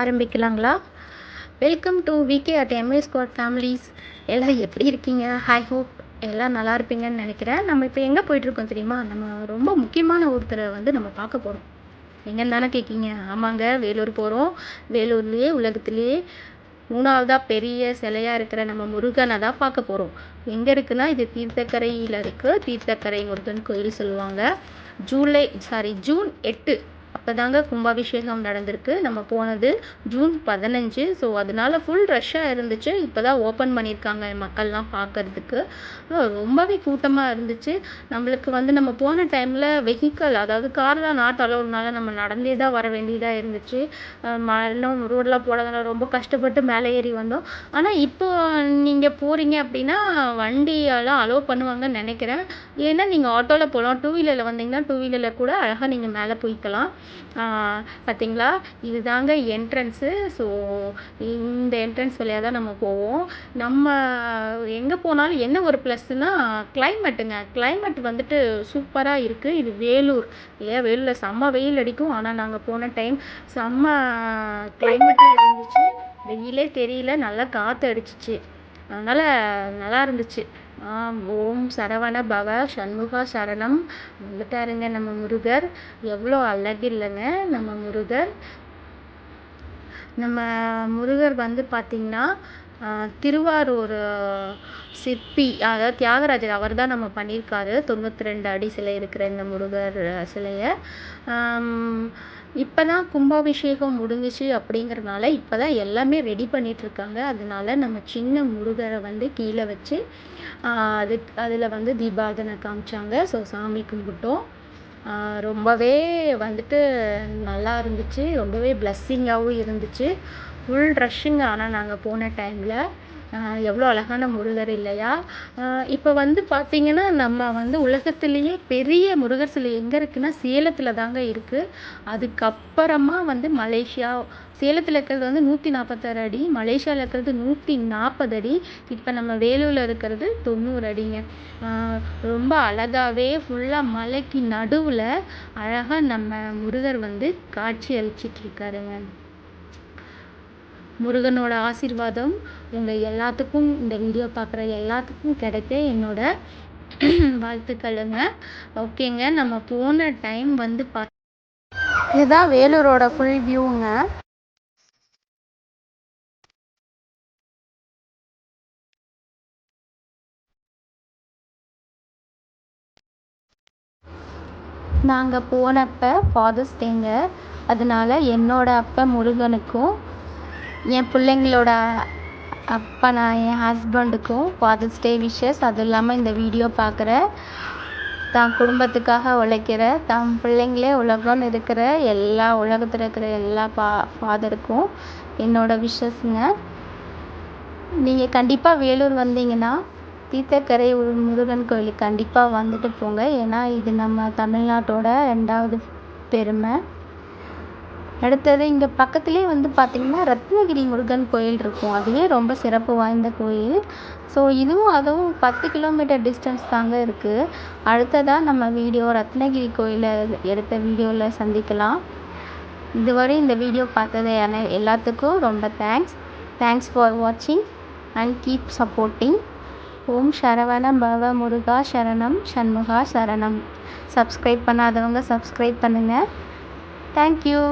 ஆரம்பிக்கலாங்களா? Welcome to VK at MA squad families எல்லாம் எப்படி இருக்கீங்க? ஹை ஹோப் எல்லாம் நல்லா இருப்பீங்கன்னு நினைக்கிறேன். நம்ம இப்போ எங்கே போயிட்டுருக்கோம் தெரியுமா? நம்ம ரொம்ப முக்கியமான ஒருத்தரை வந்து நம்ம பார்க்க போகிறோம் எங்கன்னு தானே கேட்கீங்க ஆமாங்க வேலூர் போகிறோம் வேலூர்லேயே உலகத்துலேயே மூணாவதாக பெரிய சிலையாக இருக்கிற நம்ம முருகனை தான் பார்க்க போகிறோம் எங்கே இருக்குன்னா இது தீர்த்தக்கரையில் இருக்குது தீர்த்தக்கரை முருகன் கோயில் சொல்லுவாங்க. ஜூலை சாரி ஜூன் எட்டு. அப்போ தாங்க கும்பாபிஷேகம் நடந்திருக்கு. நம்ம போனது ஜூன் பதினஞ்சு. ஸோ அதனால ஃபுல் ரஷ்ஷாக இருந்துச்சு. இப்போ தான் ஓப்பன் பண்ணியிருக்காங்க மக்கள்லாம் பார்க்கறதுக்கு ரொம்பவே கூட்டமாக இருந்துச்சு. நம்மளுக்கு வந்து நம்ம போன டைமில் வெஹிக்கல் அதாவது கார்லாம் நாட் அலோவ்னால நம்ம நடந்தே தான் வர வேண்டியதாக இருந்துச்சு. மரம் ரோடெலாம் போடாதனால ரொம்ப கஷ்டப்பட்டு மேலே ஏறி வந்தோம். ஆனால் இப்போ நீங்கள் போகிறீங்க அப்படின்னா வண்டியெல்லாம் அலோவ் பண்ணுவாங்கன்னு நினைக்கிறேன். ஏன்னா நீங்கள் ஆட்டோவில் போகலாம் டூ வீலரில் வந்தீங்கன்னா டூ வீலரில் கூட அழகாக நீங்கள் மேலே போய்க்கலாம். பார்த்தீங்களா இதுதாங்க என்ட்ரன்ஸு ஸோ இந்த என்ட்ரன்ஸ் வழியாக தான் நம்ம போவோம். நம்ம எங்கே போனாலும் என்ன ஒரு ப்ளஸ்னால் கிளைமேட்டுங்க கிளைமேட் வந்துட்டு சூப்பராக இருக்குது இது வேலூர். ஏன் வேலூரில் செம்ம வெயில் அடிக்கும். ஆனால் நாங்கள் போன டைம் செம்ம கிளைமேட்டாக இருந்துச்சு. வெயிலே தெரியல. நல்லா காற்று அடிச்சிச்சு. அதனால் நல்லா இருந்துச்சு. ஓம் சரவண பவ சண்முகா சரணம். வந்துட்டாருங்க நம்ம முருகர். எவ்வளோ அழகு இல்லைங்க நம்ம முருகர். நம்ம முருகர் வந்து பார்த்திங்கன்னா திருவாரூர் சிற்பி அதாவது தியாகராஜர் அவர் தான் நம்ம பண்ணியிருக்காரு. தொண்ணூற்றி ரெண்டு அடி சிலை இருக்கிற இந்த முருகர் சிலையை. இப்போ தான் கும்பாபிஷேகம் முடிஞ்சிச்சு அப்படிங்கிறதுனால இப்போ தான் எல்லாமே ரெடி பண்ணிகிட்ருக்காங்க அதனால நம்ம சின்ன முருகரை வந்து கீழே வச்சு அது அதில் வந்து தீபாதனை காமிச்சாங்க. ஸோ சாமி கும்பிட்டோம். ரொம்பவே வந்துட்டு நல்லா இருந்துச்சு. ரொம்பவே ப்ளஸ்ஸிங்காகவும் இருந்துச்சு. ஃபுல் ரஷ்ஷுங்க ஆனால் நாங்கள் போன டைமில் எவ்வளோ அழகான முருகர் இல்லையா? இப்போ வந்து பார்த்திங்கன்னா நம்ம வந்து உலகத்துலேயே பெரிய முருகர் சிலை எங்கே இருக்குன்னா சேலத்தில் தாங்க இருக்குது அதுக்கப்புறமா வந்து மலேசியா சேலத்தில் இருக்கிறது வந்து நூற்றி நாற்பத்தாறு அடி மலேசியாவில் இருக்கிறது நூற்றி நாற்பது அடி இப்போ நம்ம வேலூரில் இருக்கிறது தொண்ணூறு அடிங்க. ரொம்ப அழகாகவே ஃபுல்லாக மலைக்கு நடுவில் அழகாக நம்ம முருகர் வந்து காட்சி அளிச்சிட்ருக்காருங்க முருகனோட ஆசீர்வாதம் உங்கள் எல்லாத்துக்கும் இந்த வீடியோ பார்க்குற எல்லாத்துக்கும் கிடைக்க என்னோட வாழ்த்துக்களுங்க. ஓகேங்க நம்ம போன டைம் வந்து பா இதுதான் வேலூரோட ஃபுல் வியூங்க நாங்கள் போனப்போ ஃபாதர்ஸ் டேங்க அதனால என்னோட அப்பா முருகனுக்கும் என் பிள்ளைங்களோட அப்பா நான் என் ஹஸ்பண்டுக்கும் ஃபாதர்ஸ் டே விஷஸ் அதுவும் இல்லாமல் இந்த வீடியோ பார்க்குற தான் குடும்பத்துக்காக உழைக்கிற தான் பிள்ளைங்களே உலகம்னு இருக்கிற எல்லா உலகத்தில் இருக்கிற எல்லா பா ஃபாதருக்கும் என்னோடய விஷஸ்ங்க நீங்கள் கண்டிப்பாக வேலூர் வந்தீங்கன்னா தீர்த்தக்கரை முருகன் கோயிலுக்கு கண்டிப்பாக வந்துட்டு போங்க. ஏன்னா இது நம்ம தமிழ்நாட்டோட ரெண்டாவது பெருமை. அடுத்தது இங்கே பக்கத்துலேயே வந்து பார்த்திங்கன்னா ரத்னகிரி முருகன் கோயில் இருக்கும். அதுவே ரொம்ப சிறப்பு வாய்ந்த கோயில். ஸோ இதுவும் அதுவும் பத்து கிலோமீட்டர் டிஸ்டன்ஸ் தாங்க இருக்குது அடுத்ததாக நம்ம வீடியோ ரத்னகிரி கோயிலை எடுத்த வீடியோவில் சந்திக்கலாம். இதுவரை இந்த வீடியோ பார்த்தது எல்லாத்துக்கும் ரொம்ப தேங்க்ஸ் தேங்க்ஸ் ஃபார் வாட்சிங் and keep supporting Om Saravana Bhava Muruga சரணம் சண்முகா சரணம். சப்ஸ்கிரைப் பண்ணாதவங்க சப்ஸ்கிரைப் பண்ணுங்கள் தேங்க்யூ